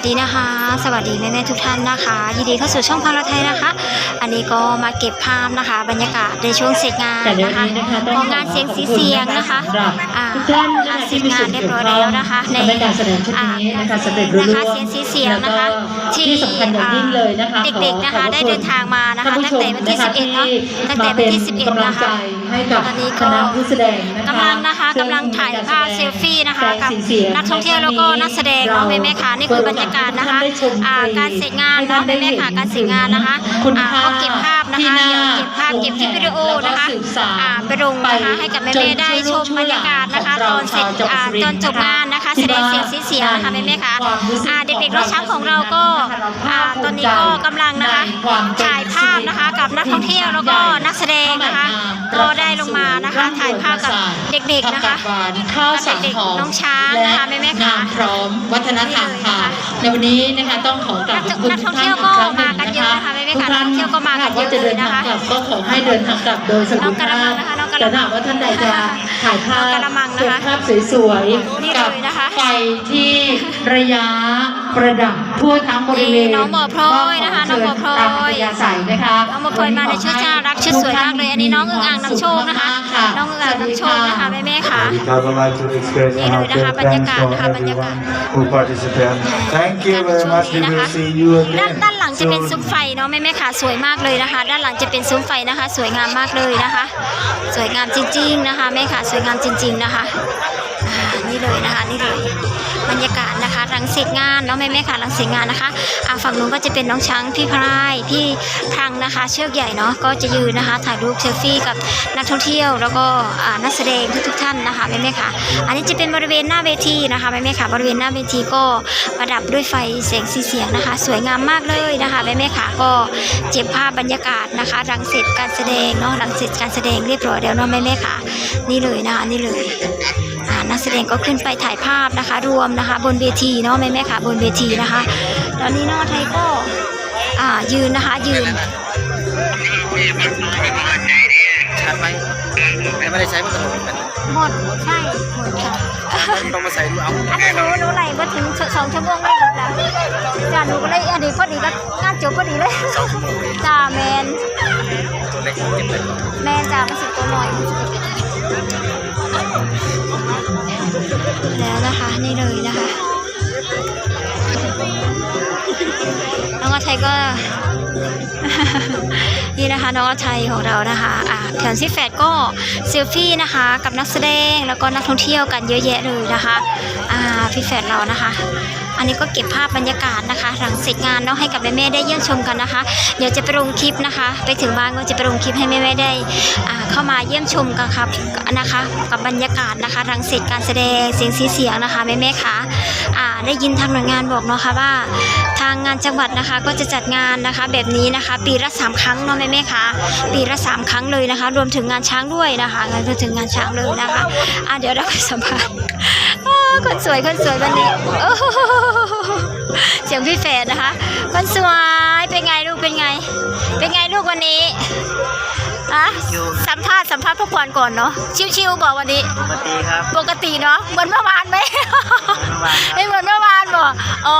สดีนะคะ สวัสดีแม่ๆทุกท่านนะคะ ยินดีเข้าสู่ช่องพังเราไทยนะคะ อันนี้ก็มาเก็บภาพนะคะ บรรยากาศในช่วงเสร็จงานแต่ในนะวันคะนี้นะคะต้องของงานเสียงสีเสียงนะคะสำหรับอ่าทุกท่านนะคะเสร็ที่จมีงาส่นวนเรียบเกี่ยวร้อยข้องแล้วนะคะ ในทำให้การแสดงชุดนี้นะคะสำเร็จรุ่งนะคะร่วงเสียงสีเสียงแล้วนะก็คะที่ที่สำคัญอย่างยิ่งเลยนะคะเด็กๆนะคะขอขอบได้ณเดินทางมานะคะท่ผู้ตั้งแต่วันที่ชม11เนอะตั้งแต่มาวันที่ป็11กำลังใจให้กับตอนนี้คก็ณะผู้แสดงนะคะกำลังนะคะซึ่กำลังถ่ายภาพเซลฟี่นะคะแสกับงสีเสียนักท่องเที่ยวแล้วก็นักแสดงเนาะแม่ๆค่ะนี่คือบรรยากาศนะคะเปิดโอกาสให้ท่านได้ชมอ่าฟการเสร็จงานเนาะให้ท่แม่ๆค่ะได้การเสร็จงานนะคะคุณอ่าค่าก็เก็บภาพนะคะที่น่าเดี๋ยวเก็บภาพเก็บคลิปวิดีโอนะคะแล้วก็สืบสานอ่าไปลงนะคะให้กับแม่ๆได้ชมบรรยากาศนะคะ ตอนเสร็จอ่าตอนจบงานนะคะแสดงเสียงสีเสียงนะคะแม่ๆค่ะอ่าเด็กๆรถช้างของเราก็อ่าตอนนี้ก็กำลังนะคะถ่ายภาพนะคะกับนักท่องเที่ยวแล้วก็นักแสดงนะคะก็ได้ลงมานะคะถ่ายภาพกับเด็กๆนะคะผักกาดหวานข้าวสังเด็กหอมๆน้องช้างนะคะแม่ๆค่ะงานพร้อมวัฒนธรรมค่ะ ในวันนี้นะคะต้องขอกราบขอบคุณนักท่ทุองกท่านเที่ยวอีกครั้งหนึ่งก็มากันนะเยอะคะนะคะแม่ๆทุกค่ะท่านนักท่องเที่ยวก็มากันเยอะถ้าว่าจะเดินทางเลยนะคะกลับก็ขอให้เดินทางกลับโดยสน้วัองสกะดิละมัภางพนะคะน้องกะแต่ละมังถ้าหากว่าท่านใดจะถ่ายภาน้องพกะละมังนะคะเก็บภาพสวยนี่ๆกับเลยนะคะไฟที่ระยะประดับทั่วทั้งบริเวณนี่น้องหมอพลอยนะคะน้องหมอพลอยตามอัธ ยาศัยนะคะน้องหมอพลอยมาในชุดน่ารักชุดสวยมากเลยอันนี้น้องอึ่งอ่างนำโชคนะคะน้องอึ่งอ่างนำโชคนะคะแม่ๆค่ะ I would like to express Ini our dah thanks banyakkan, for dah banyakkan. everyone who participated. Thank you การ very ช่วง much. นี้ We นะ will คะ see you ด้าน again ด้านหลังจะเป็น soon. ซุ้มไฟเนาะแม่แม่ๆค่ะสวยมากเลยนะคะ ด้านหลังจะเป็นซุ้มไฟนะคะ สวยงามมากเลยนะคะ สวยงามจริง ๆนะคะแม่ค่ะสวยงามจริง ๆนะคะอ่านี่ เลยนะคะนี่เลยบรรยากาศนะคะหลังเสร็จงานเนาะแม่แม่ค่ะหลังเสร็จงานนะคะอ่าฝั่งนู้นก็จะเป็นน้องช้างพี่พรายพี่พรังนะคะ เชือกใหญ่เนาะก็จะยืนนะคะ ถ่ายรูปเซลฟี่กับนักท่องเที่ยว แล้วก็อ่านักแสดงทุกๆท่านนะคะแม่แม่ค่ะ อันนี้จะเป็นบริเวณหน้าเวทีนะคะแม่แม่ค่ะ บริเวณหน้าเวทีก็ประดับด้วยไฟแสงสีเสียงนะคะ สวยงามมากเลยนะคะแม่แม่ค่ะก็เก็บภาพบรรยากาศนะคะหลังเสร็จการแสดงเนาะหลังเสร็จการแสดงเรียบร้อยแล้วเนาะแม่แม่ค่ะ นี่เลยนะคะนี่เลยอ่า นักแสดงก็ขึ้นไปถ่ายภาพนะคะ รวมนะคะ บนเวทีเนาะแม่แม่ๆค่ะบนเวทีนะคะ ตอนนี้น้องไทยก็อ่ายืนนะคะยืนชัดไหมไม่ได้ใช้พัดลมกันหมดใช่หมดค่ะต้องมาใส่ดูเอาอันนี้หนูหนูไหลมาถึงสองชั่วโมงไม่หมดแล้วจ้าหนูก็เลยอันนี้พอดีก็งานจบพอดีเลยจ้าแมนเล็กเก็บเลยแมนจ้ามาสิตัวหน่อยแล้ว ชัยก็ นี่นะคะน้องอายของเรานะคะอ่าแถวซีแฟดก็เซลฟี่นะคะ กับนักแสดงแล้วก็นักท่องเที่ยวกันเยอะแยะเลยนะคะอ่าพี่แฟดเรานะคะ อันนี้ก็เก็บภาพบรรยากาศนะคะหลังเสร็จงานเนาะให้กับแม่ๆได้เยี่ยมชมกันนะคะ เดี๋ยวจะไปลงคลิปนะคะ ไปถึงบ้านก็จะไปลงคลิปให้แม่ๆได้อ่าเข้ามาเยี่ยมชมกันครับนะคะ กับบรรยากาศนะคะหลังเสร็จการแสดงเสียงสีเสียงนะคะแม่ๆค่ะอ่าได้ยินทางหน่วยงานบอกเนาะค่ะว่าทางงานจังหวัดนะคะก็จะจัดงานนะคะแบบนี้นะคะ ปีละสามครั้งเนาะแม่แม่ค่ะปีละสามครั้งเลยนะคะ รวมถึงงานช้างด้วยนะคะรวมถึงงานช้างเลยนะคะอะเดี๋ยวเราไปสัมภาษณ์ คนสวยคนสวยวันนี้เสียงพี่แฝดนะคะ คนสวยเป็นไงลูกเป็นไง เป็นไงลูกวันนี้อะสัมภ ษณ์สัมภาษณ์พวกก่อนก่อนเนาะชิวๆบอกวันนี้ ปกติครับปกติเนาะเหมือนเมื่อวานไหมไม่เหมือนเมื่อวานบอกอ๋อ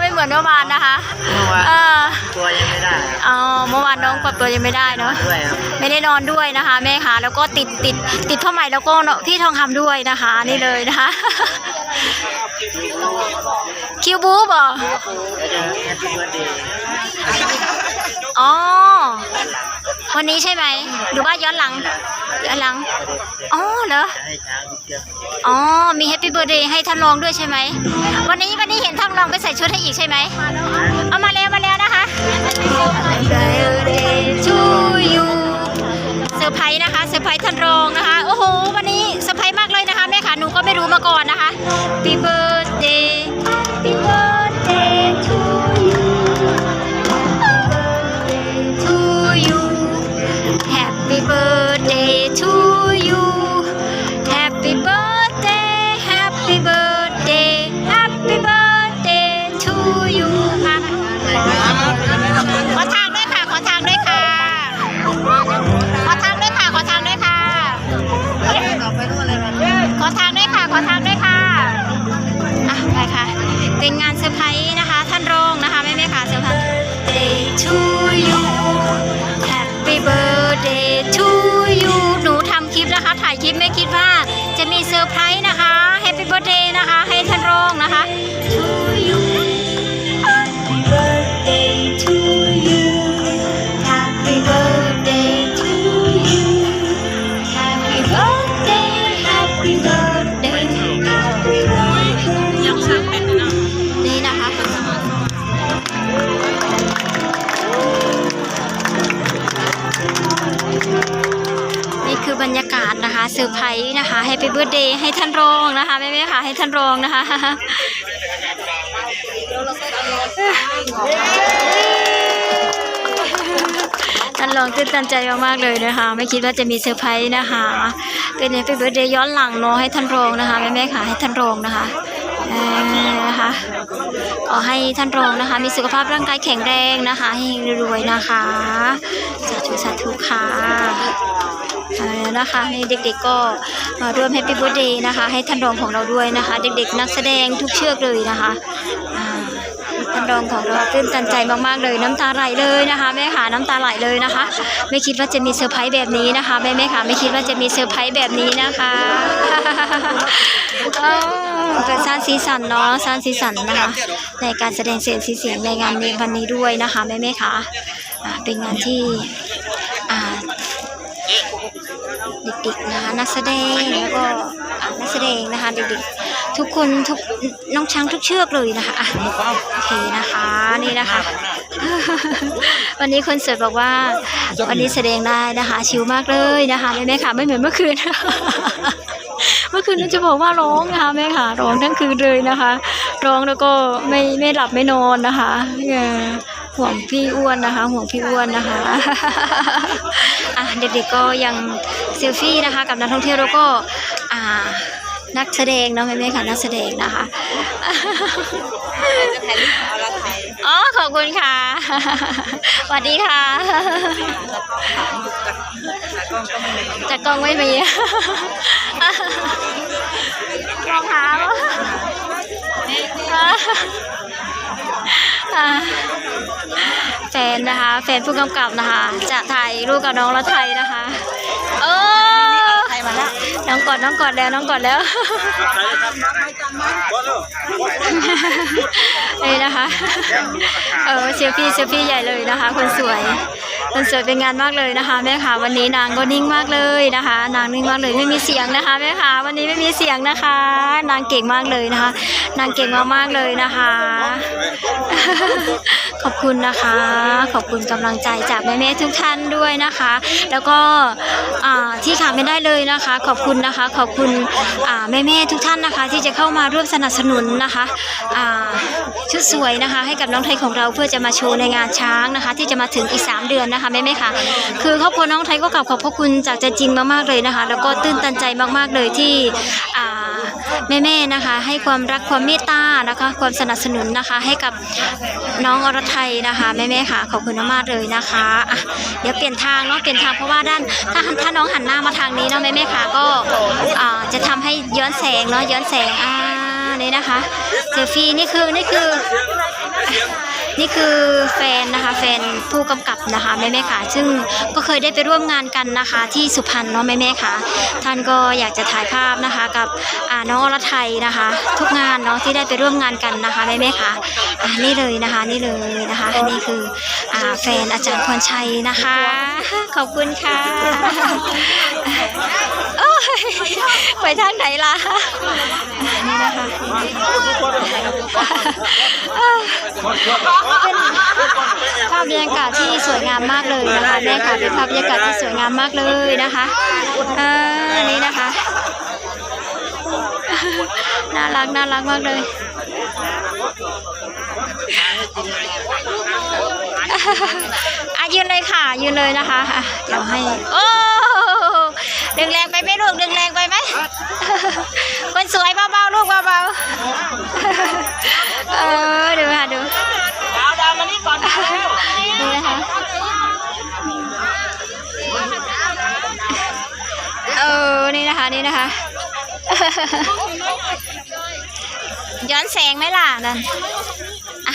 ไม่เหมือนเมื่อวานนะคะเมื่อวานเออตัวยังไม่ได้อ๋อเมื่อวานน้องปรับตัวยังไม่ได้เนาะ ด้วยครับไม่ได้นอนด้วยนะคะแม่ค่ะแล้วก็ติดติดติดผ้าไหมแล้วก็เนาะพี่ทองคำด้วยนะคะ นี่เลยนะคะ คิวบูบอแล้วจะแฮปปี้เบิร์ดเดย์อ๋อวันนี้ใช่ไหมหรือว่าย้อนหลังย้อนหลัง อ๋อเหรอจะให้ช้างเชือกอ๋อ มีแฮปปี้เบ t ร์ a เดย์ให้ท่านรองด้วยใช่ไหม วันนี้วันนี้เห็นท่านรองไปใส่ชุดให้อีกใช่ไหม เอามาแล้วมาแล้วนะคะ งานเซอร์ไพรส์ นะคะแฮปปี้เบิร์ดเดย์ให้ท่านรองนะคะแม่แม่ๆค่ะให้ท่านรองนะคะท่านรองตื่นตันใจมากๆเลยนะคะ ไม่คิดว่าจะมีเซอร์ไพรส์นะคะ เป็นแฮปปี้เบิร์ดเดย์ย้อนหลังเนาะให้ท่านรองนะคะแม่แม่ๆค่ะให้ท่านรองนะคะนะคะขอให้ท่านรองนะคะ มีสุขภาพร่างกายแข็งแรงนะคะให้รวยๆนะคะสาธุสาธุค่ะ นะคะนี่เด็กๆก็มาร่วมแฮปปี้เบิร์ดเดย์นะคะ ให้ท่านรองของเราด้วยนะคะ เด็กๆ นักแสดงทุกเชือกเลยนะคะท่านรองของเราตื่นตันใจมากๆเลยน้ำตาไหลเลยนะคะแม่ค่ะน้ำตาไหลเลยนะคะ ไม่คิดว่าจะมีเซอร์ไพรส์แบบนี้นะคะแม่แม่ค่ะไม่คิดว่าจะมีเซอร์ไพรส์แบบนี้นะคะเป็นสร้างสีสันเนาะสร้างสีสันนะคะ ในการแสดงเสียงสีเสียงในงานในวันนี้ด้วยนะคะแม่แม่ค่ะอ่าเป็นงานที่อ่า เด็กๆนะคะนักแสดงแล้วก็อ่านักแสดงนะคะเด็กๆทุกคนทุกน้องช้างทุกเชือกเลยนะคะอะโอเคนะคะนี่นะคะ วันนี้คนเสิร์ตบอกว่า วันนี้แสดงได้นะคะ ชิลมากเลยนะคะแม่แม่ค่ะไม่เหมือนเมื่อคืนเมื่อคืนน่าจะบอกว่าร้องนะคะแม่ค่ะร้องทั้งคืนเลยนะคะ ร้องแล้วก็ไม่ไม่หลับไม่นอนนะคะเออ ห่วงพี่อ้วนนะคะ ห่วงพี่อ้วนนะคะอะเด็กๆก็ยังเซลฟี่นะคะ กับนักท่องเที่ยวแล้วก็อ่านักแสดงเนาะแม่ๆค่ะนักแสดงนะคะอ๋อขอบคุณค่ะสวัสดีค่ะจากกล้องไม่มีรองเท้า แฟนนะคะ แฟนผู้กำกับนะคะ จะถ่ายรูปกับน้องละไทยนะคะ เออ มาแล้วน้องกอดน้องกอดแล้วน้องกอดแล้วนี่นะคะเออเซลฟี่เซลฟี่ใหญ่เลยนะคะ คนสวยคนสวยเป็นงานมากเลยนะคะแม่ค่ะวันนี้นางก็นิ่งมากเลยนะคะ นางนิ่งมากเลยไม่มีเสียงนะคะแม่ค่ะวันนี้ไม่มีเสียงนะคะ นางเก่งมากเลยนะคะ นางเก่งมากๆเลยนะคะ อบคุณนะคะ ขอบคุณกำลังใจจากแม่ๆทุกท่านด้วยนะคะ แล้วก็ที่ขาดไม่ได้เลยนะคะ ขอบคุณนะคะ ขอบคุณอ่แม่ๆทุกท่านนะคะ ที่จะเข้ามาร่วมสนับสนุนนะคะชุดสวยนะคะ ให้กับน้องไทยของเราเพื่อจะมาโชว์ในงานช้างนะคะ ที่จะมาถึงอีก 3 เดือนนะคะแม่ๆค่ะ คือครอบครัวน้องไทยก็กลับขอบพระคุณจากใจจริงมากๆเลยนะคะ แล้วก็ตื้นตันใจมากๆเลยที่ แม่ๆนะคะ ให้ความรักความเมตตานะคะ ความสนับสนุนนะคะ ให้กับน้องอรไทยนะคะแม่ๆค่ะขอบคุณมากเลยนะคะะเดี๋ยวเปลี่ยนทางเนาะเปลี่ยนทางเพราะว่าด้านถ้าถ้าน้องหันหน้ามาทางนี้เนาะแม่ๆค่ะก็จะทำให้ย้อนแสงเนาะย้อนแสงอ่านี่นะคะเซลฟี่นี่คือนี่คือ นี่คือแฟนนะคะ แฟนผู้กำกับนะคะแม่แม่ๆค่ะ ซึ่งก็เคยได้ไปร่วมงานกันนะคะ ที่สุพรรณเนาะแม่แม่ๆค่ะ ท่านก็อยากจะถ่ายภาพนะคะ กับน้องอรไทยนะคะ ทุกงานเนาะที่ได้ไปร่วมงานกันนะคะแม่แม่ๆค่ะอ่านี่เลยนะคะนี่เลยนะคะ นี่คืออ่าแฟนอาจารย์พรชัยนะคะ ขอบคุณค่ะ ไปทางไหนล่ะนี่นะคะเป็นภาพบรรยากาศที่สวยงามมากเลยนะคะแม่ค่ะเป็นภาพบรรยากาศที่สวยงามมากเลยนะคะเออนี่นะคะน่ารักน่ารักมากเลยอะยืนเลยค่ะยืนเลยนะคะอะเดี๋ยวให้โอ้ ดึงแรงไปไหมลูกดึงแรงไปไหมคนสวยเบาๆลูกเบาๆเออดูค่ะดูดาวดาวมานี่ก่อนดูนะคะเออนี่นะคะนี่นะคะย้อนแสงไหมล่ะนั่นอะ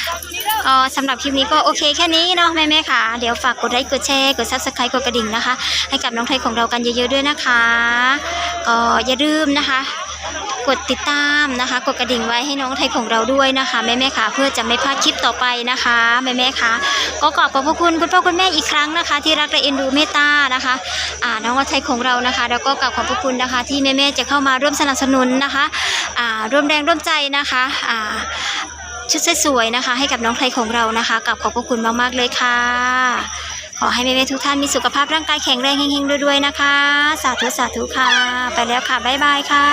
ก็สำหรับคลิปนี้ก็โอเคแค่นี้เนาะแม่แม่ค่ะ เดี๋ยวฝากกดไลค์กดแชร์กดซับสไครต์กดกระดิ่งนะคะ ให้กับน้องไทยของเรากันเยอะๆด้วยนะคะ ก็อย่าลืมนะคะ กดติดตามนะคะ กดกระดิ่งไว้ให้น้องไทยของเราด้วยนะคะแม่แม่ค่ะ เพื่อจะไม่พลาดคลิปต่อไปนะคะแม่แม่ค่ะก็ขอบพระคุณคุณพ่อคุณแม่อีกครั้งนะคะ ที่รักและเอ็นดูเมตตานะคะอ่าน้องไทยของเรานะคะ แล้วก็กราบขอบพระคุณนะคะ ที่แม่แม่จะเข้ามาร่วมสนับสนุนนะคะอ่าร่วมแรงร่วมใจนะคะอ่า ชุดสวยๆนะคะ ให้กับน้องไทยของเรานะคะกับขอบพระคุณมากๆเลยค่ะ ขอให้แม่ๆทุกท่านมีสุขภาพร่างกายแข็งแรงเฮงๆรวยๆนะคะ สาธุสาธุค่ะ ไปแล้วค่ะบ๊ายบายค่ะ